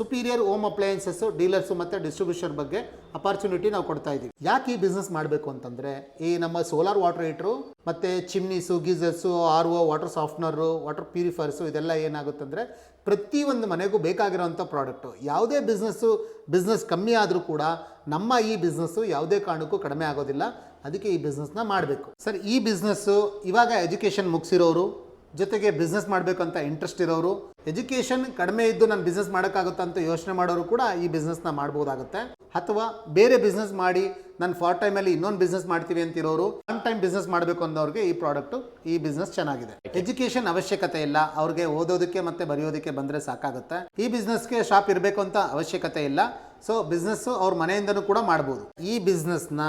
Superior home appliances dealers ಮತ್ತು distribution ಬಗ್ಗೆ opportunity ನಾವು ಕೊಡ್ತಾ ಇದ್ದೀವಿ ಯಾಕೆ ಈ ಬಿಸ್ನೆಸ್ ಮಾಡಬೇಕು ಅಂತಂದರೆ, ಈ ನಮ್ಮ ಸೋಲಾರ್ ವಾಟರ್ ಹೀಟ್ರು ಮತ್ತು chimneys geysers R O water softener water purifiers ಇದೆಲ್ಲ ಏನಾಗುತ್ತಂದರೆ, ಪ್ರತಿಯೊಂದು ಮನೆಗೂ ಬೇಕಾಗಿರೋಂಥ ಪ್ರಾಡಕ್ಟು ಯಾವುದೇ ಬಿಸ್ನೆಸ್ಸು ಬಿಸ್ನೆಸ್ ಕಮ್ಮಿ ಆದರೂ ಕೂಡ ನಮ್ಮ ಈ ಬಿಸ್ನೆಸ್ಸು ಯಾವುದೇ ಕಾರಣಕ್ಕೂ ಕಡಿಮೆ ಆಗೋದಿಲ್ಲ. ಅದಕ್ಕೆ ಈ ಬಿಸ್ನೆಸ್ನ ಮಾಡಬೇಕು. ಸರ್, ಈ ಬಿಸ್ನೆಸ್ಸು ಇವಾಗ ಎಜುಕೇಷನ್ ಮುಗಿಸಿರೋರು, ಜೊತೆಗೆ ಬಿಸ್ನೆಸ್ ಮಾಡಬೇಕಂತ ಇಂಟ್ರೆಸ್ಟ್ ಇರೋರು ಎಜುಕೇಷನ್ ಕಡಿಮೆ ಇದ್ದು ನಾನು ಬಿಸ್ನೆಸ್ ಮಾಡೋಕ್ಕಾಗುತ್ತಾ ಅಂತ ಯೋಚನೆ ಮಾಡೋರು ಕೂಡ ಈ ಬಿಸ್ನೆಸ್ನ ಮಾಡ್ಬೋದಾಗುತ್ತೆ. ಅಥವಾ ಬೇರೆ ಬಿಸ್ನೆಸ್ ಮಾಡಿ ನಾನು ಫಾರ್ ಟೈಮಲ್ಲಿ ಇನ್ನೊಂದು ಬಿಸ್ನೆಸ್ ಮಾಡ್ತೀವಿ ಅಂತಿರೋರು ಒನ್ ಟೈಮ್ ಬಿಸ್ನೆಸ್ ಮಾಡಬೇಕು ಅನ್ನೋರಿಗೆ ಈ ಪ್ರಾಡಕ್ಟು ಈ ಬಿಸ್ನೆಸ್ ಚೆನ್ನಾಗಿದೆ. ಎಜುಕೇಷನ್ ಅವಶ್ಯಕತೆ ಇಲ್ಲ. ಅವ್ರಿಗೆ ಓದೋದಕ್ಕೆ ಮತ್ತೆ ಬರೆಯೋದಕ್ಕೆ ಬಂದರೆ ಸಾಕಾಗುತ್ತೆ. ಈ ಬಿಸ್ನೆಸ್ಗೆ ಶಾಪ್ ಇರಬೇಕು ಅಂತ ಅವಶ್ಯಕತೆ ಇಲ್ಲ. ಸೊ ಬಿಸ್ನೆಸ್ಸು ಅವ್ರ ಮನೆಯಿಂದನೂ ಕೂಡ ಮಾಡ್ಬೋದು. ಈ ಬಿಸ್ನೆಸ್ನ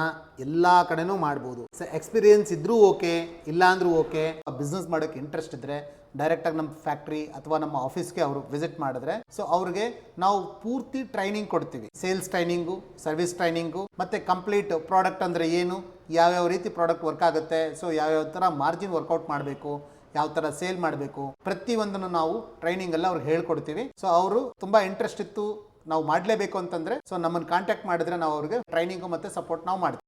ಎಲ್ಲ ಕಡೆನೂ ಮಾಡ್ಬೋದು. ಸೊ ಎಕ್ಸ್ಪೀರಿಯನ್ಸ್ ಇದ್ರೂ ಓಕೆ, ಇಲ್ಲಾಂದ್ರೂ ಓಕೆ. ಬಿಸ್ನೆಸ್ ಮಾಡೋಕ್ಕೆ ಇಂಟ್ರೆಸ್ಟ್ ಇದ್ರೆ ಡೈರೆಕ್ಟಾಗಿ ನಮ್ಮ ಫ್ಯಾಕ್ಟ್ರಿ ಅಥವಾ ನಮ್ಮ ಆಫೀಸ್ಗೆ ಅವರು ವಿಸಿಟ್ ಮಾಡಿದ್ರೆ ಸೊ ಅವ್ರಿಗೆ ನಾವು ಪೂರ್ತಿ ಟ್ರೈನಿಂಗ್ ಕೊಡ್ತೀವಿ. ಸೇಲ್ಸ್ ಟ್ರೈನಿಂಗು ಸರ್ವಿಸ್ ಟ್ರೈನಿಂಗು ಮತ್ತೆ ಕಂಪ್ಲೀಟ್ ಪ್ರಾಡಕ್ಟ್ ಅಂದರೆ ಏನು, ಯಾವ್ಯಾವ ರೀತಿ ಪ್ರಾಡಕ್ಟ್ ವರ್ಕ್ ಆಗುತ್ತೆ ಸೊ ಯಾವ್ಯಾವ ಥರ ಮಾರ್ಜಿನ್ ವರ್ಕೌಟ್ ಮಾಡಬೇಕು, ಯಾವ ಥರ ಸೇಲ್ ಮಾಡಬೇಕು, ಪ್ರತಿಯೊಂದನ್ನು ನಾವು ಟ್ರೈನಿಂಗ್ ಎಲ್ಲ ಅವ್ರಿಗೆ ಹೇಳ್ಕೊಡ್ತೀವಿ. ಸೊ ಅವರು ತುಂಬಾ ಇಂಟ್ರೆಸ್ಟ್ ಇತ್ತು, ನಾವು ಮಾಡಲೇಬೇಕು ಅಂತಂದ್ರೆ ಸೊ ನಮ್ಮನ್ನು ಕಾಂಟ್ಯಾಕ್ಟ್ ಮಾಡಿದ್ರೆ ನಾವು ಅವ್ರಿಗೆ ಟ್ರೈನಿಂಗು ಮತ್ತೆ ಸಪೋರ್ಟ್ ನಾವು ಮಾಡ್ತೀವಿ.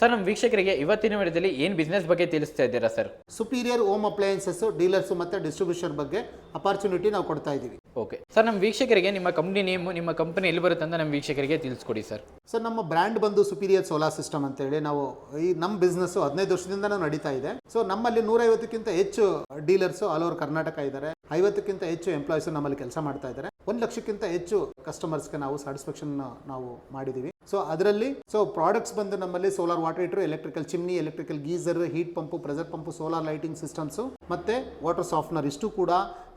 ಸರ್ ನಮ್ಮ ವೀಕ್ಷಕರಿಗೆ ಇವತ್ತಿನ ವಿಡಿಯೋದಲ್ಲಿ ಏನು ಬಿಸ್ನೆಸ್ ಬಗ್ಗೆ ತಿಳಿಸ್ತಾ ಇದ್ದೀರಾ sir? Superior home appliances dealers ಮತ್ತೆ ಡಿಸ್ಟ್ರಿಬ್ಯೂಷನ್ ಬಗ್ಗೆ ಅಪಾರ್ಚುನಿಟಿ ನಾವು ಕೊಡ್ತಾ ಇದ್ದೀವಿ. ಓಕೆ. ಸರ್ ನಮ್ಮ ವೀಕ್ಷಕರಿಗೆ ನಿಮ್ಮ ಕಂಪ್ನಿ ನೇಮು ನಿಮ್ಮ ಕಂಪನಿ ಎಲ್ಲಿ ಬರುತ್ತೆ ಅಂತ ನಮ್ಮ ವೀಕ್ಷಕರಿಗೆ ತಿಳಿಸ್ಕೊಡಿ ಸರ್. ಸರ್ ನಮ್ಮ ಬ್ರ್ಯಾಂಡ್ ಬಂದು ಸುಪೀರಿಯರ್ ಸೋಲಾರ್ ಸಿಸ್ಟಮ್ ಅಂತ ಹೇಳಿ ನಾವು ಈ ನಮ್ಮ ಬಿಸ್ನೆಸ್ ಹದಿನೈದು ವರ್ಷದಿಂದ ನಡೀತಾ ಇದೆ. ಸೊ ನಮ್ಮಲ್ಲಿ ನೂರೈವತ್ತಕ್ಕಿಂತ ಹೆಚ್ಚು ಡೀಲರ್ಸ್ ಆಲ್ ಓವರ್ ಕರ್ನಾಟಕ ಇದ್ದಾರೆ. ಐವತ್ತಕ್ಕಿಂತ ಹೆಚ್ಚು ಎಂಪ್ಲಾಯೀಸ್ ನಮ್ಮಲ್ಲಿ ಕೆಲಸ ಮಾಡ್ತಾ ಇದ್ದಾರೆ. ಒಂದು ಲಕ್ಷಕ್ಕಿಂತ ಹೆಚ್ಚು ಕಸ್ಟಮರ್ಸ್ಗೆ ನಾವು ಸ್ಯಾಟಿಸ್ಫ್ಯಾಕ್ಷನ್ ನಾವು ಮಾಡಿದ್ದೀವಿ. ಸೊ ಅದರಲ್ಲಿ ಸೊ ಪ್ರಾಡಕ್ಟ್ಸ್ ಬಂದು ನಮ್ಮಲ್ಲಿ solar water heater electrical chimney electrical geyser heat pump pressure pump solar lighting systems ಮತ್ತೆ ವಾಟರ್ ಸಾಫ್ಟ್ನರ್ ಇಷ್ಟು ಕೂಡ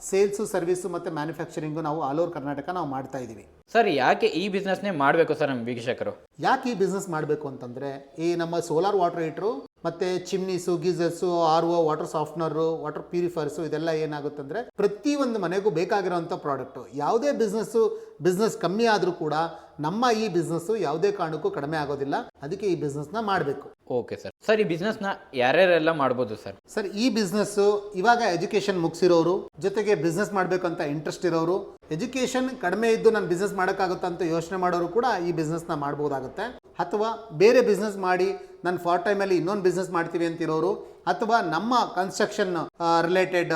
ಸೇಲ್ಸ್ ಸರ್ವಿಸ್ ಮತ್ತೆ ಮ್ಯಾನುಫ್ಯಾಕ್ಚರಿಂಗು ನಾವು ಆಲ್ ಓವರ್ ಕರ್ನಾಟಕ ನಾವು ಮಾಡ್ತಾ ಇದ್ದೀವಿ. ಸರ್ ಯಾಕೆ ಈ ಬಿಸ್ನೆಸ್ನೇ ಮಾಡಬೇಕು ಸರ್ ನಮ್ಮ ವೀಕ್ಷಕರು? ಯಾಕೆ ಈ ಬಿಸ್ನೆಸ್ ಮಾಡಬೇಕು ಅಂತಂದರೆ ಈ ನಮ್ಮ ಸೋಲಾರ್ ವಾಟರ್ ಹೀಟ್ರು ಮತ್ತು chimneys geysers R O water softener water purifiers ಇದೆಲ್ಲ ಏನಾಗುತ್ತಂದ್ರೆ ಪ್ರತಿಯೊಂದು ಮನೆಗೂ ಬೇಕಾಗಿರೋಂಥ ಪ್ರಾಡಕ್ಟು ಯಾವುದೇ ಬಿಸ್ನೆಸ್ಸು ಬಿಸ್ನೆಸ್ ಕಮ್ಮಿ ಆದರೂ ಕೂಡ ನಮ್ಮ ಈ ಬಿಸ್ನೆಸ್ಸು ಯಾವುದೇ ಕಾರಣಕ್ಕೂ ಕಡಿಮೆ ಆಗೋದಿಲ್ಲ. ಅದಕ್ಕೆ ಈ ಬಿಸ್ನೆಸ್ನ ಮಾಡಬೇಕು. ಓಕೆ ಸರ್ ಸರ್ ಈ ಬಿಸ್ನೆಸ್ನ ಯಾರ್ಯಾರೆಲ್ಲ ಮಾಡ್ಬೋದು ಸರ್ ಸರ್ ಈ ಬಿಸ್ನೆಸ್ಸು ಇವಾಗ ಎಜುಕೇಷನ್ ಮುಗಿಸಿರೋರು ಜೊತೆಗೆ ಬಿಸ್ನೆಸ್ ಮಾಡಬೇಕು ಅಂತ ಇಂಟ್ರೆಸ್ಟ್ ಇರೋರು ಎಜುಕೇಷನ್ ಕಡಿಮೆ ಇದ್ದು ನಾನು ಬಿಸ್ನೆಸ್ ಮಾಡೋಕ್ಕಾಗುತ್ತಾ ಅಂತ ಯೋಚನೆ ಮಾಡೋರು ಕೂಡ ಈ ಬಿಸ್ನೆಸ್ನ ಮಾಡ್ಬೋದಾಗುತ್ತೆ. ಅಥವಾ ಬೇರೆ ಬಿಸ್ನೆಸ್ ಮಾಡಿ ನಾನು ಫಾರ್ಟ್ ಟೈಮಲ್ಲಿ ಇನ್ನೊಂದು ಬಿಸ್ನೆಸ್ ಮಾಡ್ತೀವಿ ಅಂತಿರೋರು ಅಥವಾ ನಮ್ಮ ಕನ್ಸ್ಟ್ರಕ್ಷನ್ ರಿಲೇಟೆಡ್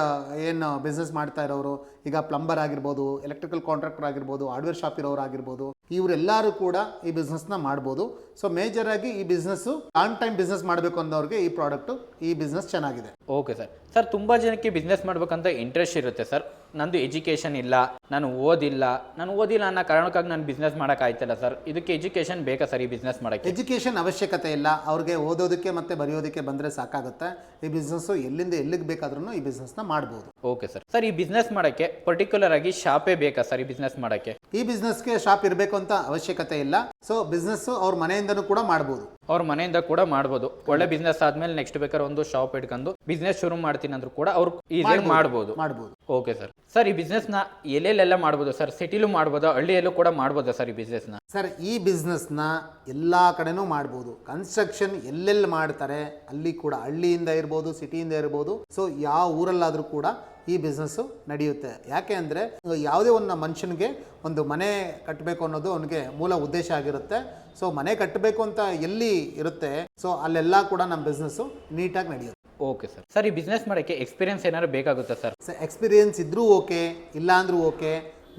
ಏನು ಬಿಸ್ನೆಸ್ ಮಾಡ್ತಾ ಇರೋರು ಈಗ ಪ್ಲಂಬರ್ ಆಗಿರ್ಬೋದು ಎಲೆಕ್ಟ್ರಿಕಲ್ ಕಾಂಟ್ರಾಕ್ಟರ್ ಆಗಿರ್ಬೋದು ಹಾರ್ಡ್ವೇರ್ ಶಾಪ್ ಇರೋರು ಆಗಿರ್ಬೋದು ಇವರೆಲ್ಲರೂ ಕೂಡ ಈ ಬಿಸ್ನೆಸ್ನ ಮಾಡ್ಬೋದು. ಸೊ ಮೇಜರ್ ಆಗಿ ಈ ಬಿಸ್ನೆಸ್ಸು ಆನ್ ಟೈಮ್ ಬಿಸ್ನೆಸ್ ಮಾಡಬೇಕು ಅನ್ನೋರಿಗೆ ಈ ಪ್ರಾಡಕ್ಟು ಈ ಬಿಸ್ನೆಸ್ ಚೆನ್ನಾಗಿದೆ. ಓಕೆ ಸರ್ ಸರ್ ತುಂಬ ಜನಕ್ಕೆ ಬಿಸ್ನೆಸ್ ಮಾಡ್ಬೇಕಂತ ಇಂಟ್ರೆಸ್ಟ್ ಇರುತ್ತೆ ಸರ್ ನಂದು ಎಜುಕೇಷನ್ ಇಲ್ಲ ನಾನು ಓದಿಲ್ಲ ನಾನು ಓದಿಲ್ಲ ಅನ್ನೋ ಕಾರಣಕ್ಕಾಗಿ ನಾನು ಬಿಸ್ನೆಸ್ ಮಾಡೋಕ್ಕಾಯ್ತಲ್ಲ ಸರ್ ಇದಕ್ಕೆ ಎಜುಕೇಷನ್ ಬೇಕಾ ಸರ್ ಈ ಬಿಸ್ನೆಸ್ ಮಾಡೋಕ್ಕೆ? ಎಜುಕೇಷನ್ ಅವಶ್ಯಕತೆ ಇಲ್ಲ. ಅವ್ರಿಗೆ ಓದೋದಕ್ಕೆ ಮತ್ತೆ ಬರೆಯೋದಕ್ಕೆ ಬಂದರೆ ಸಾಕಾಗುತ್ತೆ. ಈ ಬಿಸ್ನೆಸ್ ಎಲ್ಲಿಂದ ಎಲ್ಲಿಗೆ ಬೇಕಾದ್ರೂ ಈ ಬಿಸ್ನೆಸ್ನ ಮಾಡ್ಬೋದು. ಓಕೆ ಸರ್ ಸರ್ ಈ ಬಿಸ್ನೆಸ್ ಮಾಡಕ್ಕೆ ಪರ್ಟಿಕ್ಯುಲರ್ ಆಗಿ ಶಾಪೇ ಬೇಕಾ ಸರ್ ಈ ಬಿಸ್ನೆಸ್ ಮಾಡೋಕ್ಕೆ? ಈ ಬಿಸ್ನೆಸ್ಗೆ ಶಾಪ್ ಇರಬೇಕು ಅಂತ ಅವಶ್ಯಕತೆ ಇಲ್ಲ. ಸೊ ಬಿಸ್ನೆಸ್ ಅವ್ರ ಮನೆಯಿಂದನೂ ಕೂಡ ಮಾಡ್ಬೋದು. ಅವ್ರ ಮನೆಯಿಂದ ಕೂಡ ಮಾಡ್ಬೋದು. ಒಳ್ಳೆ ಬಿಸ್ನೆಸ್ ಆದ್ಮೇಲೆ ನೆಕ್ಸ್ಟ್ ಬೇಕಾದ್ರೆ ಒಂದು ಶಾಪ್ ಇಟ್ಕೊಂಡು ಬಿಸ್ನೆಸ್ ಶುರು ಮಾಡ್ತೀನಿ ಅಂದ್ರೂ ಕೂಡ ಅವ್ರು ಈಸಿಯಾಗಿ ಮಾಡ್ಬೋದು ಮಾಡ್ಬೋದು. ಓಕೆ ಸರ್ ಸರ್ ಈ ಬಿಸ್ನೆಸ್ನ ಎಲ್ಲೆಲ್ಲೆಲ್ಲ ಮಾಡಬಹುದು ಸರ್ ಸಿಟಿಲೂ ಮಾಡ್ಬೋದಾ? ಹಳ್ಳಿಯಲ್ಲೂ ಕೂಡ ಮಾಡ್ಬೋದಾ ಸರ್ ಈ ಬಿಸ್ನೆಸ್ನ ಸರ್ ಈ ಬಿಸ್ನೆಸ್ನ ಎಲ್ಲ ಕಡೆನೂ ಮಾಡ್ಬೋದು. ಕನ್ಸ್ಟ್ರಕ್ಷನ್ ಎಲ್ಲೆಲ್ಲಿ ಮಾಡ್ತಾರೆ ಅಲ್ಲಿ ಕೂಡ ಹಳ್ಳಿಯಿಂದ ಇರ್ಬೋದು ಸಿಟಿಯಿಂದ ಇರ್ಬೋದು. ಸೊ ಯಾವ ಊರಲ್ಲಾದರೂ ಕೂಡ ಈ ಬಿಸ್ನೆಸ್ಸು ನಡೆಯುತ್ತೆ. ಯಾಕೆ ಅಂದರೆ ಯಾವುದೇ ಒಂದು ಮನುಷ್ಯನಿಗೆ ಒಂದು ಮನೆ ಕಟ್ಟಬೇಕು ಅನ್ನೋದು ಅವನಿಗೆ ಮೂಲ ಉದ್ದೇಶ ಆಗಿರುತ್ತೆ. ಸೊ ಮನೆ ಕಟ್ಟಬೇಕು ಅಂತ ಎಲ್ಲಿ ಇರುತ್ತೆ ಸೊ ಅಲ್ಲೆಲ್ಲ ಕೂಡ ನಮ್ಮ ಬಿಸ್ನೆಸ್ಸು ನೀಟಾಗಿ ನಡೆಯುತ್ತೆ. ಓಕೆ ಸರ್ ಸರ್ ಈ ಬಿಸ್ನೆಸ್ ಮಾಡೋಕ್ಕೆ ಎಕ್ಸ್ಪೀರಿಯನ್ಸ್ ಏನಾದ್ರು ಬೇಕಾಗುತ್ತಾ ಸರ್ ಎಕ್ಸ್ಪೀರಿಯನ್ಸ್ ಇದ್ರೂ ಓಕೆ ಇಲ್ಲಾಂದ್ರೂ ಓಕೆ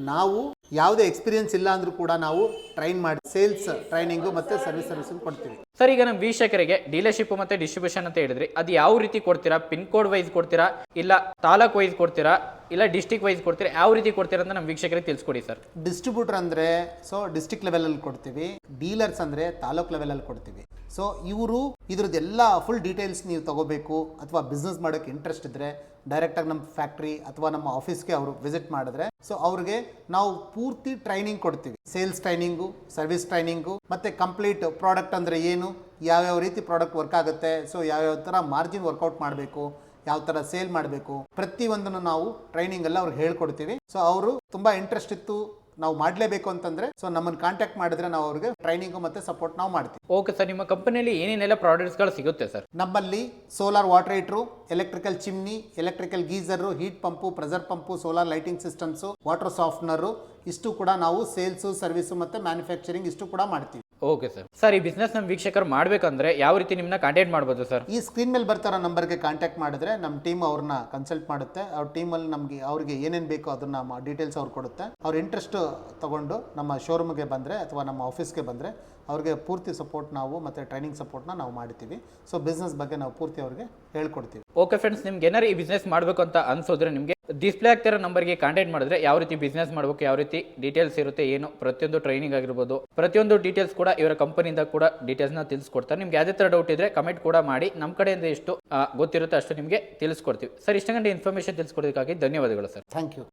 ನಾವು ಯಾವುದೇ ಎಕ್ಸ್ಪೀರಿಯನ್ಸ್ ಇಲ್ಲ ಅಂದ್ರೂ ಕೂಡ ನಾವು ಟ್ರೈನ್ ಮಾಡಿ ಸೇಲ್ಸ್ ಟ್ರೈನಿಂಗು ಮತ್ತು ಸರ್ವಿಸ್ ಸರ್ವಿಸ್ ಕೊಡ್ತೀವಿ. ಸರ್ ಈಗ ನಮ್ಮ ವೀಕ್ಷಕರಿಗೆ ಡೀಲರ್ಶಿಪ್ ಮತ್ತೆ ಡಿಸ್ಟ್ರಿಬ್ಯೂಷನ್ ಅಂತ ಹೇಳಿದ್ರಿ ಅದು ಯಾವ ರೀತಿ ಕೊಡ್ತೀರಾ? ಪಿನ್ ಕೋಡ್ ವೈಸ್ ಕೊಡ್ತೀರಾ? ಇಲ್ಲ ತಾಲೂಕ್ ವೈಸ್ ಕೊಡ್ತೀರಾ? ಇಲ್ಲ ಡಿಸ್ಟಿಕ್ ವೈಸ್ ಕೊಡ್ತೀರಾ? ಯಾವ ರೀತಿ ಕೊಡ್ತೀರಾ ಅಂತ ನಮ್ಮ ವೀಕ್ಷಕರಿಗೆ ತಿಳಿಸ್ಕೊಡಿ ಸರ್. ಡಿಸ್ಟ್ರಿಬ್ಯೂಟರ್ ಅಂದರೆ ಸೊ ಡಿಸ್ಟಿಕ್ ಲೆವೆಲಲ್ಲಿ ಕೊಡ್ತೀವಿ. ಡೀಲರ್ಸ್ ಅಂದರೆ ತಾಲೂಕ್ ಲೆವೆಲಲ್ಲಿ ಕೊಡ್ತೀವಿ. ಸೊ ಇವರು ಇದ್ರದ್ದೆಲ್ಲ ಫುಲ್ ಡೀಟೇಲ್ಸ್ ನೀವು ತಗೋಬೇಕು ಅಥವಾ ಬಿಸ್ನೆಸ್ ಮಾಡೋಕ್ಕೆ ಇಂಟ್ರೆಸ್ಟ್ ಇದ್ದರೆ ಡೈರೆಕ್ಟಾಗಿ ನಮ್ಮ ಫ್ಯಾಕ್ಟ್ರಿ ಅಥವಾ ನಮ್ಮ ಆಫೀಸ್ಗೆ ಅವರು ವಿಸಿಟ್ ಮಾಡಿದ್ರೆ ಸೊ ಅವ್ರಿಗೆ ನಾವು ಪೂರ್ತಿ ಟ್ರೈನಿಂಗ್ ಕೊಡ್ತೀವಿ. ಸೇಲ್ಸ್ ಟ್ರೈನಿಂಗು ಸರ್ವಿಸ್ ಟ್ರೈನಿಂಗು ಮತ್ತು ಕಂಪ್ಲೀಟ್ ಪ್ರಾಡಕ್ಟ್ ಅಂದರೆ ಏನು, ಯಾವ್ಯಾವ ರೀತಿ ಪ್ರಾಡಕ್ಟ್ ವರ್ಕ್ ಆಗುತ್ತೆ ಸೊ ಯಾವ್ಯಾವ ಥರ ಮಾರ್ಜಿನ್ ವರ್ಕೌಟ್ ಮಾಡಬೇಕು, ಯಾವ ಥರ ಸೇಲ್ ಮಾಡಬೇಕು, ಪ್ರತಿಯೊಂದನ್ನು ನಾವು ಟ್ರೈನಿಂಗ್ ಎಲ್ಲ ಅವ್ರಿಗೆ ಹೇಳ್ಕೊಡ್ತೀವಿ. ಸೊ ಅವರು ತುಂಬ ಇಂಟ್ರೆಸ್ಟ್ ಇತ್ತು ನಾವು ಮಾಡಲೇಬೇಕು ಅಂತಂದ್ರೆ ಸೊ ನಮ್ಮನ್ನು ಕಾಂಟ್ಯಾಕ್ಟ್ ಮಾಡಿದ್ರೆ ನಾವು ಅವ್ರಿಗೆ ಟ್ರೈನಿಂಗು ಮತ್ತೆ ಸಪೋರ್ಟ್ ನಾವು ಮಾಡ್ತೀವಿ. ಓಕೆ ಸರ್ ನಿಮ್ಮ ಕಂಪನಿಯಲ್ಲಿ ಏನೇನೆಲ್ಲ ಪ್ರಾಡಕ್ಟ್ಸ್ಗಳು ಸಿಗುತ್ತೆ ಸರ್ ನಮ್ಮಲ್ಲಿ solar water heater electrical chimney electrical geyser heat pump pressure pump solar lighting systems water softener ಇಷ್ಟು ಕೂಡ ನಾವು ಸೇಲ್ಸು ಸರ್ವಿಸು ಮತ್ತು ಮ್ಯಾನುಫ್ಯಾಕ್ಚರಿಂಗ್ ಇಷ್ಟು ಕೂಡ ಮಾಡ್ತೀವಿ. ಓಕೆ ಸರ್ ಸರ್ ಈ ಬಿಸ್ನೆಸ್ ನಮ್ಮ ವೀಕ್ಷಕರು ಮಾಡಬೇಕಂದ್ರೆ ಯಾವ ರೀತಿ ನಿಮ್ಮನ್ನ ಕಾಂಟ್ಯಾಕ್ಟ್ ಮಾಡ್ಬೋದು ಸರ್ ಈ ಸ್ಕ್ರೀನ್ ಮೇಲೆ ಬರ್ತಾರೋ ನಂಬರ್ಗೆ ಕಾಂಟ್ಯಾಕ್ಟ್ ಮಾಡಿದ್ರೆ ನಮ್ಮ ಟೀಮ್ ಅವ್ರನ್ನ ಕನ್ಸಲ್ಟ್ ಮಾಡುತ್ತೆ. ಅವ್ರ ಟೀಮಲ್ಲಿ ನಮಗೆ ಅವ್ರಿಗೆ ಏನೇನು ಬೇಕೋ ಅದನ್ನ ಡೀಟೇಲ್ಸ್ ಅವ್ರು ಕೊಡುತ್ತೆ. ಅವ್ರ ಇಂಟ್ರೆಸ್ಟ್ ತಗೊಂಡು ನಮ್ಮ ಶೋರೂಮ್ಗೆ ಬಂದರೆ ಅಥವಾ ನಮ್ಮ ಆಫೀಸ್ಗೆ ಬಂದರೆ ಅವ್ರಿಗೆ ಪೂರ್ತಿ ಸಪೋರ್ಟ್ ನಾವು ಮತ್ತೆ ಟ್ರೈನಿಂಗ್ ಸಪೋರ್ಟ್ನ ನಾವು ಮಾಡ್ತೀವಿ ಸೊ ಬಿಸ್ನೆಸ್ ಬಗ್ಗೆ ನಾವು ಪೂರ್ತಿ ಅವ್ರಿಗೆ ಹೇಳ್ಕೊಡ್ತೀವಿ. ಓಕೆ ಫ್ರೆಂಡ್ಸ್ ನಿಮ್ಗೆ ಏನಾರು ಈ ಬಿಸ್ನೆಸ್ ಮಾಡಬೇಕು ಅಂತ ಅನ್ಸೋದ್ರೆ ನಿಮಗೆ ಡಿಸ್ಪ್ಲೇ ಆಗ್ತಿರೋ ನಂಬರ್ಗೆ ಕಾಂಟ್ಯಾಕ್ಟ್ ಮಾಡಿದ್ರೆ ಯಾವ ರೀತಿ ಬಿಸ್ನೆಸ್ ಮಾಡಬೇಕು ಯಾವ ರೀತಿ ಡೀಟೇಲ್ಸ್ ಇರುತ್ತೆ ಏನು ಪ್ರತಿಯೊಂದು ಟ್ರೈನಿಂಗ್ ಆಗಿರ್ಬೋದು ಪ್ರತಿಯೊಂದು ಡೀಟೇಲ್ಸ್ ಕೂಡ ಇವರ ಕಂಪನಿಯಿಂದ ಕೂಡ ಡೀಟೇಲ್ಸ್ನ ತಿಳಿಸ್ಕೊಡ್ತಾರೆ. ನಿಮ್ಗೆ ಯಾವುದೇ ಥರ ಡೌಟ್ ಇದ್ರೆ ಕಮೆಂಟ್ ಕೂಡ ಮಾಡಿ ನಮ್ಮ ಕಡೆಯಿಂದ ಎಷ್ಟು ಗೊತ್ತಿರುತ್ತೆ ಅಷ್ಟು ನಿಮಗೆ ತಿಳಿಸ್ಕೊಡ್ತೀವಿ. ಸರ್ ಇಷ್ಟ ಗಂಟೆ ಇನ್ಫಾರ್ಮೇಷನ್ ತಿಳಿಸ್ಕೊಡೋದಕ್ಕಾಗಿ ಧನ್ಯವಾದಗಳು ಸರ್. Thank you